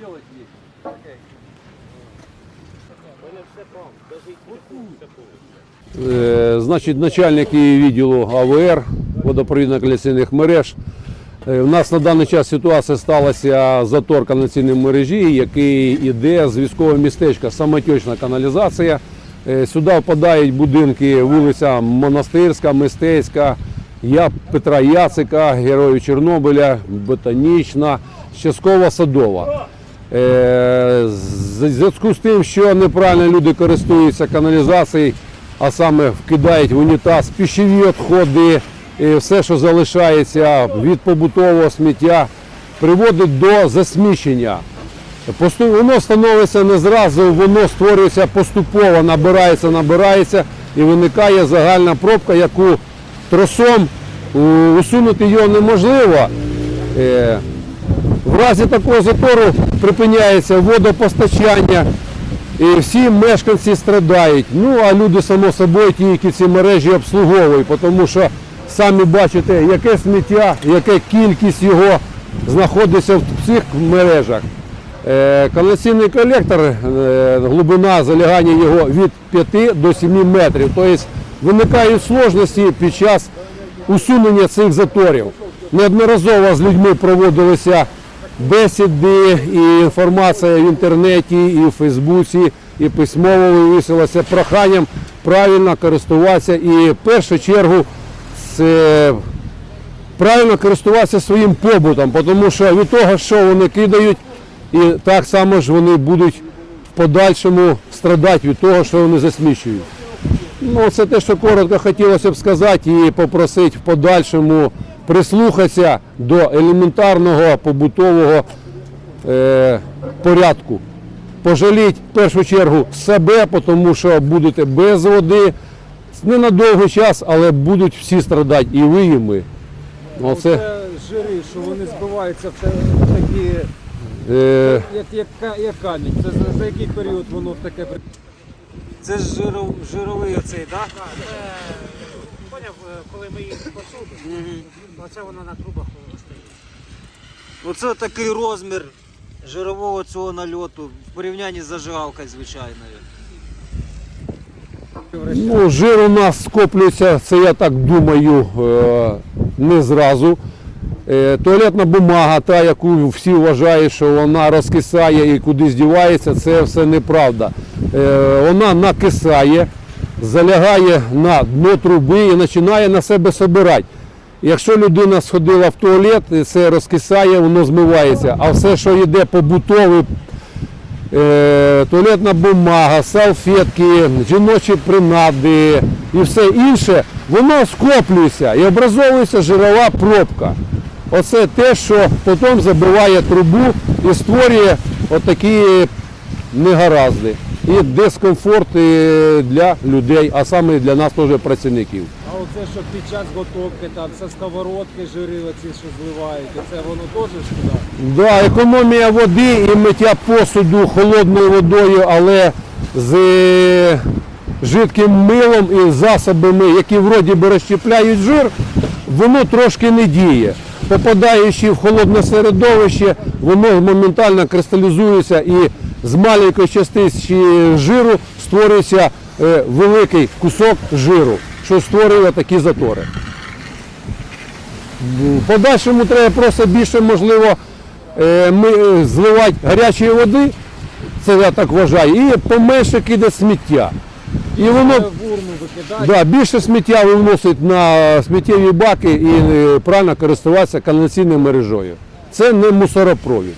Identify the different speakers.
Speaker 1: делать есть. Е, Значить, начальник її відділу АВР водопровідно-колекційних мереж. Е, У нас на даний час ситуація сталася затор каналізаційної мережі, який йде з військового містечка, самотечна каналізація. Е, Сюди впадають будинки вулиця Монастирська, Мистецька, Петра Яцика, Героїв Чорнобиля, Ботанічна, Щаскова, Садова. Е, зв'язку з тим, що неправильно люди користуються каналізацією, а саме вкидають в унітаз пищеві відходи, е, все, що залишається від побутового сміття, приводить до засмічення. Воно становиться не зразу, воно створюється поступово, набирається, набирається і виникає загальна пробка, яку тросом усунути його неможливо. В разі такого затору припиняється водопостачання, і всі мешканці страдають. Ну а люди, само собою, ті, які ці мережі обслуговують, тому що самі бачите, яке сміття, яка кількість його знаходиться в цих мережах. Е, колектор, е, глибина залягання його від 5 до 7 метрів. Тобто виникають сложності під час усунення цих заторів. Неодноразово з людьми проводилися бесіди і інформація в інтернеті, і в Фейсбуці, і письмово вивісилося проханням правильно користуватися. І в першу чергу це правильно користуватися своїм побутом, тому що від того, що вони кидають, і так само ж вони будуть в подальшому страдати від того, що вони засмічують. Ну, це те, що коротко хотілося б сказати і попросити в подальшому прислухатися до елементарного побутового е, порядку. Пожаліть в першу чергу себе, тому що будете без води. Не на довгий час, але будуть всі страдати, і ви, і ми. Оце,
Speaker 2: Це жири, що вони збиваються в такі,
Speaker 1: е,
Speaker 2: як, як, як камінь. Це за, за який період воно в таке при- Це ж жиров, жировий оцей, так?
Speaker 3: Так, це, е, коли ми їх посуду, оце воно на трубах стоїть.
Speaker 2: Оце такий розмір жирового цього нальоту в порівнянні з зажигалкою звичайною.
Speaker 1: Ну, жир у нас скоплюється, це я так думаю, е, не зразу. Е, Туалетна бумага, та, яку всі вважають, що вона розкисає і кудись дівається, це все неправда. Е, Вона накисає, залягає на дно труби і починає на себе собирати. Якщо людина сходила в туалет, це розкисає, воно змивається. А все, що йде побутовий е, туалетна бумага, салфетки, жіночі принади і все інше, воно скоплюється і образовується жирова пробка. Оце те, що потім забиває трубу і створює отакі негаразди і дискомфорт для людей, а саме для нас теж працівників.
Speaker 2: А оце, що під час готовки там все сковородки жири оці, що зливають, це воно теж туди?
Speaker 1: Да, економія води і миття посуду холодною водою, але з е, жидким милом і засобами, які вроді би розщепляють жир, воно трошки не діє. Попадаючи в холодне середовище, воно моментально кристалізується і з маленької частини жиру створюється е, великий кусок жиру, що створює такі затори. В подальшому треба просто більше можливо е, ми, е, зливати гарячої води, це я так вважаю, і поменше кидати сміття. І воно да, більше сміття виносить на сміттєві баки і правильно користуватися каналізаційною мережою. Це не мусоропровід.